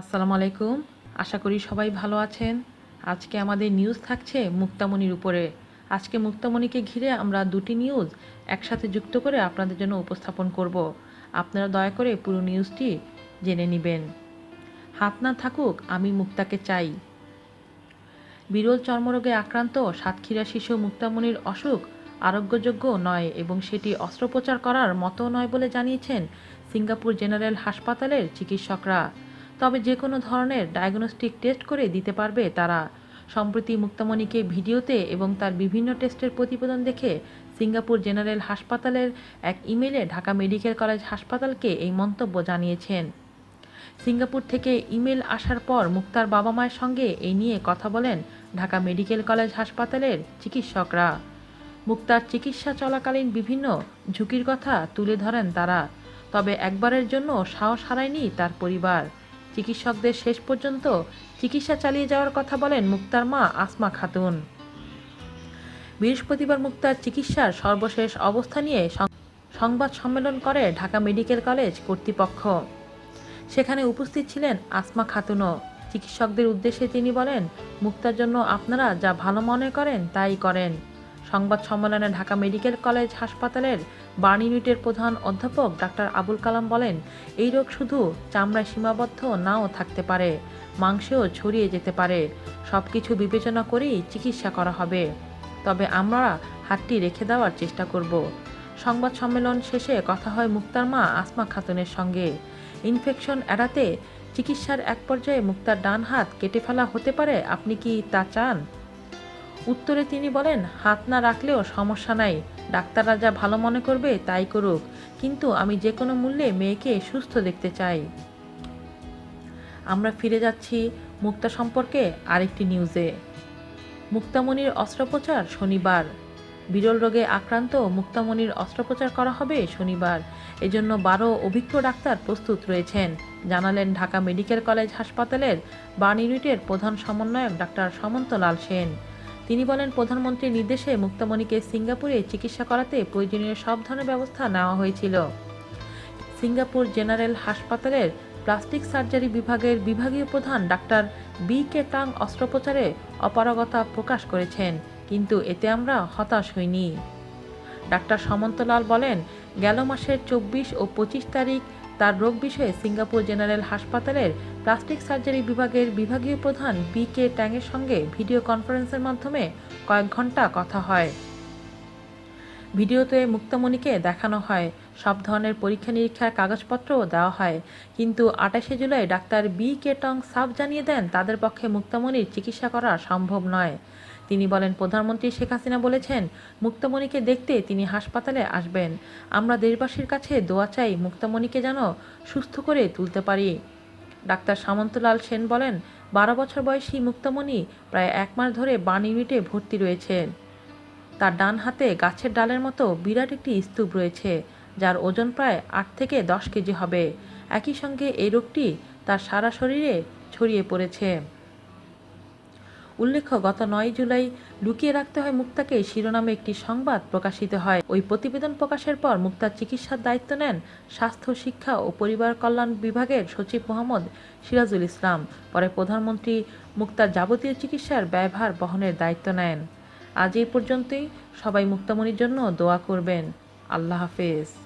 আসসালামু আলাইকুম। আশা করি সবাই ভালো আছেন। আজকে আমাদের নিউজ থাকছে মুক্তামণির উপরে। আজকে মুক্তামণিকে ঘিরে আমরা দুটি নিউজ একসাথে যুক্ত করে আপনাদের জন্য উপস্থাপন করব। আপনারা দয়া করে পুরো নিউজটি জেনে নেবেন। হাত না থাকুক, আমি মুক্তাকে চাই। বিরল চর্মরোগে আক্রান্ত সাতক্ষীরা শিশু মুক্তামণির অসুখ আরোগ্যযোগ্য নয় এবং সেটি অস্ত্রোপচার করার মতো নয় বলে জানিয়েছেন সিঙ্গাপুর জেনারেল হাসপাতালের চিকিৎসকরা। তবে যে কোনো ধরনের ডায়াগনস্টিক টেস্ট করে দিতে পারবে তারা। সম্প্রতি মুক্তামণিকে ভিডিওতে এবং তার বিভিন্ন টেস্টের প্রতিবেদন দেখে সিঙ্গাপুর জেনারেল হাসপাতালের এক ইমেলে ঢাকা মেডিকেল কলেজ হাসপাতালকে এই মন্তব্য জানিয়েছেন। সিঙ্গাপুর থেকে ইমেল আসার পর মুক্তার বাবা মায়ের সঙ্গে এই নিয়ে কথা বলেন ঢাকা মেডিকেল কলেজ হাসপাতালের চিকিৎসকরা। মুক্তার চিকিৎসা চলাকালীন বিভিন্ন ঝুঁকির কথা তুলে ধরেন তারা, তবে একবারের জন্য সাহস হারায়নি তার পরিবার। চিকিৎসকদের শেষ পর্যন্ত চিকিৎসা চালিয়ে যাওয়ার কথা বলেন মুক্তার মা আসমা খাতুন। বৃহস্পতিবার মুক্তার চিকিৎসার সর্বশেষ অবস্থা নিয়ে সংবাদ সম্মেলন করে ঢাকা মেডিকেল কলেজ কর্তৃপক্ষ। সেখানে উপস্থিত ছিলেন আসমা খাতুনও। চিকিৎসকদের উদ্দেশ্যে তিনি বলেন, মুক্তার জন্য আপনারা যা ভালো মনে করেন, তাই করেন। সংবাদ সম্মেলনে ঢাকা মেডিকেল কলেজ হাসপাতালের বার্ন ইউনিটের প্রধান অধ্যাপক ডাক্তার আবুল কালাম বলেন, এই রোগ শুধু চামড়ায় সীমাবদ্ধ নাও থাকতে পারে, মাংসেও ছড়িয়ে যেতে পারে। সব কিছু বিবেচনা করেই চিকিৎসা করা হবে। তবে আমরা হাতটি রেখে দেওয়ার চেষ্টা করব। সংবাদ সম্মেলন শেষে কথা হয় মুক্তার মা আসমা খাতুনের সঙ্গে। ইনফেকশন এড়াতে চিকিৎসার এক পর্যায়ে মুক্তার ডান হাত কেটে ফেলা হতে পারে, আপনি কি তা চান? উত্তরে তিনি বলেন, হাত না রাখলেও সমস্যা নাই। ডাক্তাররা যা ভালো মনে করবে তাই করুক। কিন্তু আমি যে কোনো মূল্যে মেয়েকে সুস্থ দেখতে চাই। আমরা ফিরে যাচ্ছি মুক্তা সম্পর্কে আরেকটি নিউজে। মুক্তামণির অস্ত্রোপচার শনিবার। বিরল রোগে আক্রান্ত মুক্তামণির অস্ত্রোপচার করা হবে শনিবার। এজন্য বারো অভিজ্ঞ ডাক্তার প্রস্তুত রয়েছেন, জানালেন ঢাকা মেডিকেল কলেজ হাসপাতালের বার্ন ইউনিটের প্রধান সমন্বয়ক ডাক্তার সমন্ত লাল সেন। তিনি বলেন, প্রধানমন্ত্রীর নির্দেশে মুক্তামণিকে সিঙ্গাপুরে চিকিৎসা করাতে প্রয়োজনীয় সব ধরনের ব্যবস্থা নেওয়া হয়েছিল। সিঙ্গাপুর জেনারেল হাসপাতালের প্লাস্টিক সার্জারি বিভাগের বিভাগীয় প্রধান ডাক্তার বি কে টাং অস্ত্রোপচারে অপারগতা প্রকাশ করেছেন, কিন্তু এতে আমরা হতাশ হইনি। ডাক্তার সমন্তলাল বলেন, গেল মাসের চব্বিশ ও পঁচিশ তারিখ তার রোগ বিষয়ে সিঙ্গাপুর জেনারেল হাসপাতালের প্লাস্টিক সার্জারি বিভাগের বিভাগীয় প্রধান বি কে ট্যাংয়ের সঙ্গে ভিডিও কনফারেন্সের মাধ্যমে কয়েক ঘণ্টা কথা হয়। ভিডিওতে মুক্তামণিকে দেখানো হয়। সব ধরনের পরীক্ষা নিরীক্ষার কাগজপত্রও দেওয়া হয়। কিন্তু আটাশে July doctor B K Tong সাফ জানিয়ে দেন, তাদের পক্ষে মুক্তামণির চিকিৎসা করা সম্ভব নয়। তিনি বলেন, প্রধানমন্ত্রী শেখ হাসিনা বলেছেন, মুক্তামণিকে দেখতে তিনি হাসপাতালে আসবেন। আমরা দেশবাসীর কাছে দোয়া চাই মুক্তামণিকে যেন সুস্থ করে তুলতে পারি। ডাক্তার সামন্তলাল সেন বলেন, বারো বছর বয়সী মুক্তামণি প্রায় এক মাস ধরে বান ইউনিটে ভর্তি রয়েছে তার ডান হাতে গাছের ডালের মতো বিরাট একটি স্তূপ রয়েছে, যার ওজন প্রায় আট থেকে দশ কেজি হবে। একই সঙ্গে এই রোগটি তার সারা শরীরে ছড়িয়ে পড়েছে। উল্লেখ্য, গত নয় জুলাই লুকিয়ে রাখতে হয় মুক্তাকে। শিরোনামে একটি সংবাদ প্রকাশিত হয়। ওই প্রতিবেদন প্রকাশের পর মুক্তার চিকিৎসার দায়িত্ব নেন স্বাস্থ্য, শিক্ষা ও পরিবার কল্যাণ বিভাগের সচিব মোহাম্মদ সিরাজুল ইসলাম। পরে প্রধানমন্ত্রী মুক্তার যাবতীয় চিকিৎসার ব্যয়ভার বহনের দায়িত্ব নেন। আজ এই পর্যন্তই। সবাই মুক্তামণির জন্য দোয়া করবেন। আল্লাহ হাফেজ।